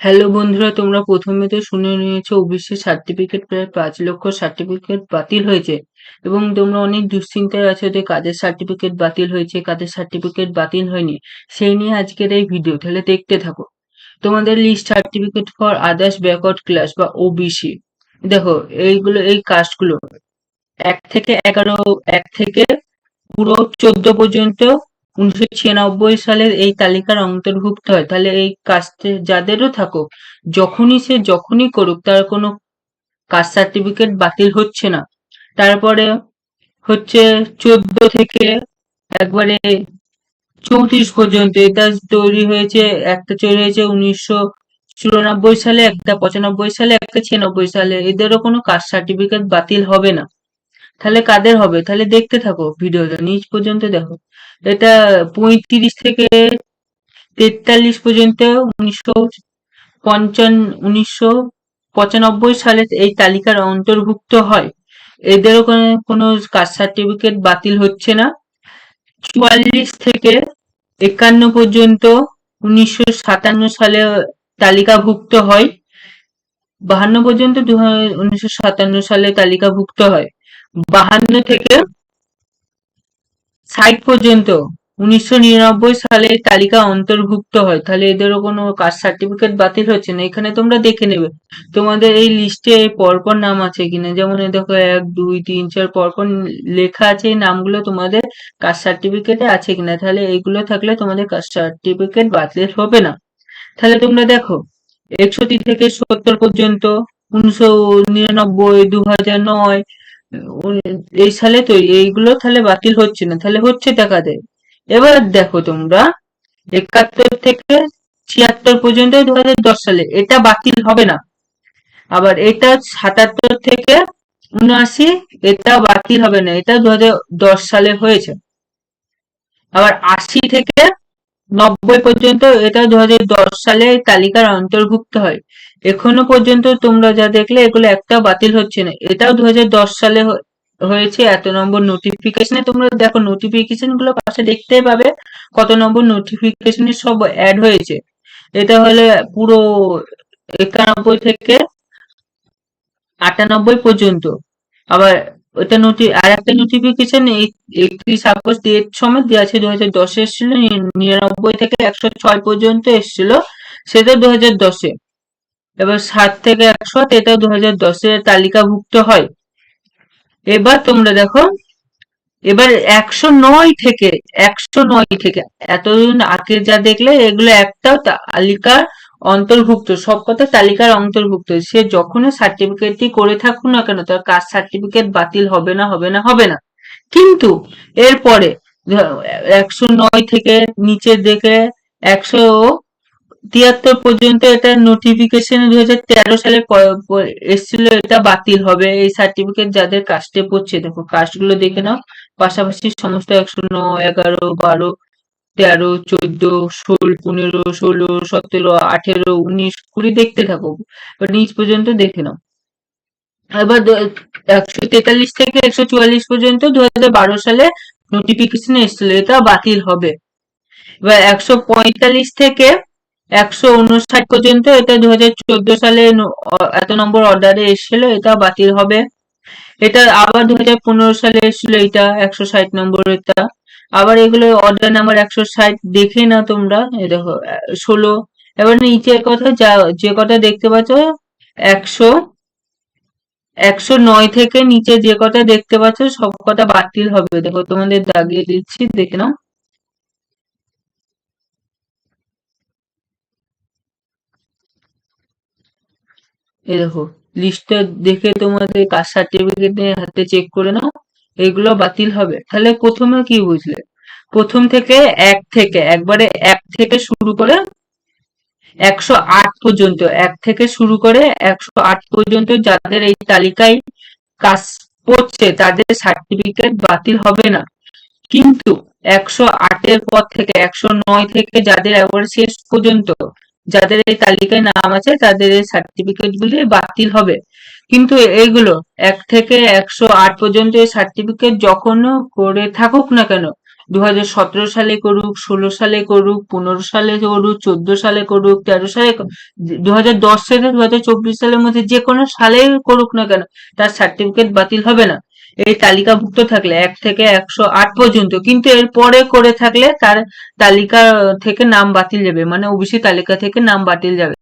Hello বন্ধুরা, তোমরা প্রথমে তো শুনে নিয়েছো ওবিসি সার্টিফিকেট প্রায় পাঁচ লক্ষ সার্টিফিকেট বাতিল হয়েছে। এবং তোমরা অনেক দুশ্চিন্তায় আছো যে কাদের সার্টিফিকেট বাতিল হয়েছে, কাদের সার্টিফিকেট বাতিল হয়নি, সেই নিয়ে আজকের এই ভিডিও তাহলে দেখতে থাকো। তোমাদের list certificate for others backward class বা ওবিসি দেখো, এইগুলো, এই কাস্টগুলো এক থেকে এগারো, এক থেকে পুরো চোদ্দ পর্যন্ত উনিশশো ছিয়ানব্বই সালের এই তালিকার অন্তর্ভুক্ত হয়। তাহলে এই কাস্টে যাদেরও থাকুক, যখনই সে যখনই করুক, তার কোনো কাস্ট সার্টিফিকেট বাতিল হচ্ছে না। তারপরে হচ্ছে চোদ্দ থেকে একবারে চৌত্রিশ পর্যন্ত এটা তৈরি হয়েছে, একটা তৈরি হয়েছে উনিশশো চুরানব্বই সালে, একটা পঁচানব্বই সালে, একটা ছিয়ানব্বই সালে। এদেরও কোনো কাস্ট সার্টিফিকেট বাতিল হবে না। তাহলে কাদের হবে? তাহলে দেখতে থাকো ভিডিওটা, নিচ পর্যন্ত দেখো। এটা পঁয়ত্রিশ থেকে তেতাল্লিশ পর্যন্ত, উনিশশো পঞ্চান্ন উনিশশো পঁচানব্বই সালে এই তালিকার অন্তর্ভুক্ত হয়। এদেরও কোনো কোনো কাস্ট সার্টিফিকেট বাতিল হচ্ছে না। চুয়াল্লিশ থেকে একান্ন পর্যন্ত উনিশশো সাতান্ন সালে তালিকাভুক্ত হয়। বাহান্ন পর্যন্ত উনিশশো সাতান্ন সালে তালিকাভুক্ত হয়। বাহান্ন থেকে ষাট পর্যন্ত। উনিশশো নিরানব্বই সালে তালিকা অন্তর্ভুক্ত হয়। তাহলে এদেরও কোনো কাস্ট সার্টিফিকেট বাতিল হচ্ছে না। এখানে তোমরা দেখে নেবে, তোমাদের এই লিস্টে পরপর নাম আছে কিনা। যেমন এই দেখো, এক, দুই, তিন, চার, পরপর লেখা আছে এই নামগুলো তোমাদের কাস্ট সার্টিফিকেটে আছে কিনা। তাহলে এইগুলো থাকলে তোমাদের কাস্ট সার্টিফিকেট বাতিল হবে না। তাহলে তোমরা দেখো, একষট্টি থেকে সত্তর পর্যন্ত, উনিশশো নিরানব্বই দু হাজার নয় এই সালে তো এইগুলো তাহলে বাতিল হচ্ছে না, তাহলে হচ্ছে টাকাতে এবার দেখো তোমরা, একাত্তর থেকে ছিয়াত্তর পর্যন্ত দু সালে এটা বাতিল হবে না। আবার এটা সাতাত্তর থেকে উনআশি, এটা বাতিল হবে না, এটা দু সালে হয়েছে। আবার আশি থেকে নব্বই পর্যন্ত এটা দুহাজার দশ সালে তালিকার অন্তর্ভুক্ত হয়। এখনও পর্যন্ত তোমরা যা দেখলে এগুলো একটাও বাতিল হচ্ছে না। এটাও দুহাজার দশ সালে হয়েছে। এত নম্বর নোটিফিকেশনে তোমরা দেখো নোটিফিকেশনগুলো পাশে দেখতেই পাবে কত নম্বর নোটিফিকেশনে সব অ্যাড হয়েছে। এটা হলে পুরো একানব্বই থেকে আটানব্বই পর্যন্ত। আবার ওটা নোটি আর একটা নোটিফিকেশন একত্রিশ আগস্ট ডেট সময় দেওয়া আছে দু হাজার দশে এসেছিল নিরানব্বই থেকে একশো ছয় পর্যন্ত এসেছিল, সেটা দু হাজার দশে। এবার সাত থেকে একশো, এটা দু হাজার দশের তালিকাভুক্ত হয়। এবার তোমরা দেখো, এবার একশো নয় থেকে, একশো নয় থেকে, এতদিন আগে যা দেখলে, এগুলো একটাও তালিকার অন্তর্ভুক্ত, সব কথা তালিকার অন্তর্ভুক্ত। সে যখনই সার্টিফিকেটটি করে থাকুক না কেন, তার কাজ সার্টিফিকেট বাতিল হবে না হবে না হবে না। কিন্তু এরপরে, একশো নয় থেকে নিচে দেখে একশো তিয়াত্তর পর্যন্ত এটা নোটিফিকেশন দু হাজার তেরো সালে এসেছিল, এটা বাতিল হবে। এই সার্টিফিকেট যাদের কাস্টে পড়ছে, দেখো, কাস্টগুলো দেখে নাও। পাশাপাশি সমস্ত একশো নয়, এগারো, বারো তেরো, চোদ্দ, ষোলো, পনেরো, ষোলো, সতেরো, আঠেরো, উনিশ, কুড়ি দেখতে থাকো। নিচ পর্যন্ত দেখে নাও। এবার একশো তেতাল্লিশ থেকে একশো চুয়াল্লিশ পর্যন্ত দু বারো সালে নোটিফিকেশন এসেছিল, এটা বাতিল হবে। এবার একশো পঁয়তাল্লিশ থেকে একশো উনষাট পর্যন্ত এটা দু চোদ্দ সালে এত নম্বর অর্ডারে এসেছিল, এটা বাতিল হবে। এটা আবার দু হাজার পনেরো সালে এসেছিল, এটা একশো ষাট নম্বর এটা। আবার এগুলো অর্ডার নাম্বার একশো ষাট দেখে না তোমরা। দেখো, ষোলো। এবার নিচের কথা যা, যে কটা দেখতে পাচ্ছ, একশো একশো নয় থেকে নিচে যে কটা দেখতে পাচ্ছ, সব কটা বাতিল হবে। দেখো, তোমাদের দাগিয়ে দিচ্ছি, দেখে নাও। এই দেখো লিস্টটা দেখে তোমাদের কাস্ট সার্টিফিকেট হাতে চেক করে নাও। এগুলো বাতিল হবে। তাহলে প্রথমে কি বুঝলে? প্রথম থেকে এক থেকে, একবারে এক থেকে শুরু করে একশো আট পর্যন্ত, এক থেকে শুরু করে একশো আট পর্যন্ত যাদের এই তালিকায় কাজ পড়ছে তাদের সার্টিফিকেট বাতিল হবে না। কিন্তু একশো আটের পর থেকে, একশো নয় থেকে যাদের একবারে শেষ পর্যন্ত যাদের এই তালিকায় নাম আছে, তাদের এই সার্টিফিকেট গুলি বাতিল হবে। কিন্তু এইগুলো এক থেকে একশো আট পর্যন্ত এই সার্টিফিকেট যখন করে থাকুক না কেন দু হাজার সতেরো সালে করুক, ষোলো সালে করুক, পনেরো সালে করুক, চোদ্দ সালে করুক, তেরো সালে দু হাজার দশ থেকে দু চব্বিশ সালের মধ্যে যে কোনো সালেই করুক না কেন, তার সার্টিফিকেট বাতিল হবে না। এই তালিকাভুক্ত থাকলে এক থেকে একশো আট পর্যন্ত, কিন্তু এর পরে করে থাকলে তার তালিকা থেকে নাম বাতিল যাবে মানে ওবিসি তালিকা থেকে নাম বাতিল যাবে।